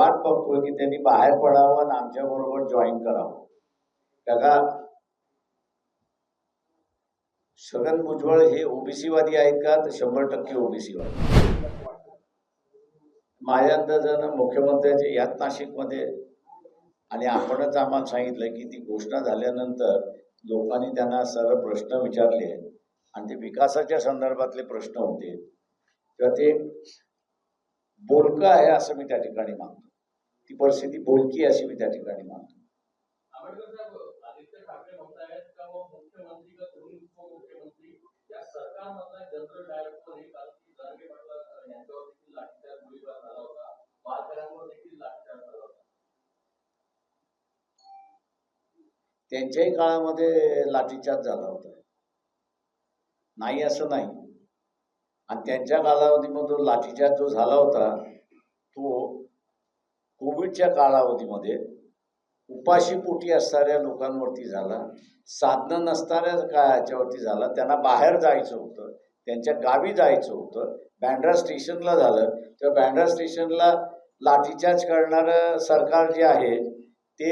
वाट बघतोय की त्यांनी बाहेर पडावं आणि आमच्या बरोबर जॉईन करावं. काका छगन भुजबळ हे ओबीसीवादी आहेत का? तर शंभर टक्के ओबीसीवादी. माझ्या अंदाजानं मुख्यमंत्र्याचे याच नाशिकमध्ये आणि आपणच आम्हाला सांगितलं की ती घोषणा झाल्यानंतर लोकांनी त्यांना सर्व प्रश्न विचारले आणि ते विकासाच्या संदर्भातले प्रश्न होते. तेव्हा ते बोलकं आहे असं मी त्या ठिकाणी मानतो ती परिस्थिती बोलकी अशी मी त्या ठिकाणी मानतो. हे त्यांच्याही काळामध्ये लाठीचार्ज झाला होता. नाही असं नाही. आणि त्यांच्या कालावधीमधून लाठीचार्ज जो झाला होता तो कोविडच्या कालावधीमध्ये उपाशीपोटी असणाऱ्या लोकांवरती झाला साधनं नसणाऱ्या काळाच्यावरती झाला त्यांना बाहेर जायचं होतं त्यांच्या गावी जायचं होतं बँड्रा स्टेशनला झालं. तेव्हा बँड्रा स्टेशनला लाठीचार्ज करणारं सरकार जे आहे ते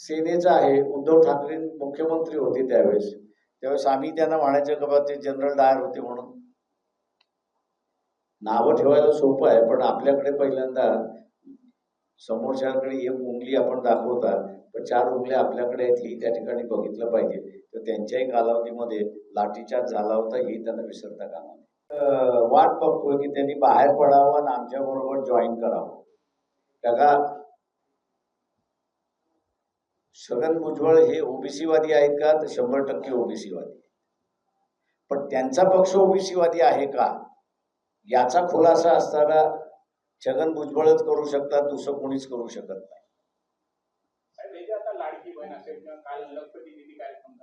सेनेचं आहे. उद्धव ठाकरे मुख्यमंत्री होते त्यावेळेस. त्यावेळेस आम्ही त्यांना म्हणायचं का बा ते जनरल डायर होते म्हणून. नावं ठेवायला सोपं आहे पण आपल्याकडे पहिल्यांदा समोरच्याकडे एक उंगली आपण दाखवता पण चार उंगल्या आपल्याकडे आहेत ही त्या ठिकाणी बघितलं पाहिजे. तर त्यांच्याही कालावधीमध्ये लाठीचार्ज झाला होता ही त्यांना विसरता कामा नये. वाट बघतोय की त्यांनी बाहेर पडावं आणि आमच्या बरोबर जॉईन करावं. का छगन भुजबळ हे ओबीसीवादी आहेत का? तर शंभर टक्के ओबीसीवादी पण त्यांचा पक्ष ओबीसीवादी आहे का? याचा खुलासा असताना छगन भुजबळच करू शकतात दुसरं कोणीच करू शकत नाही.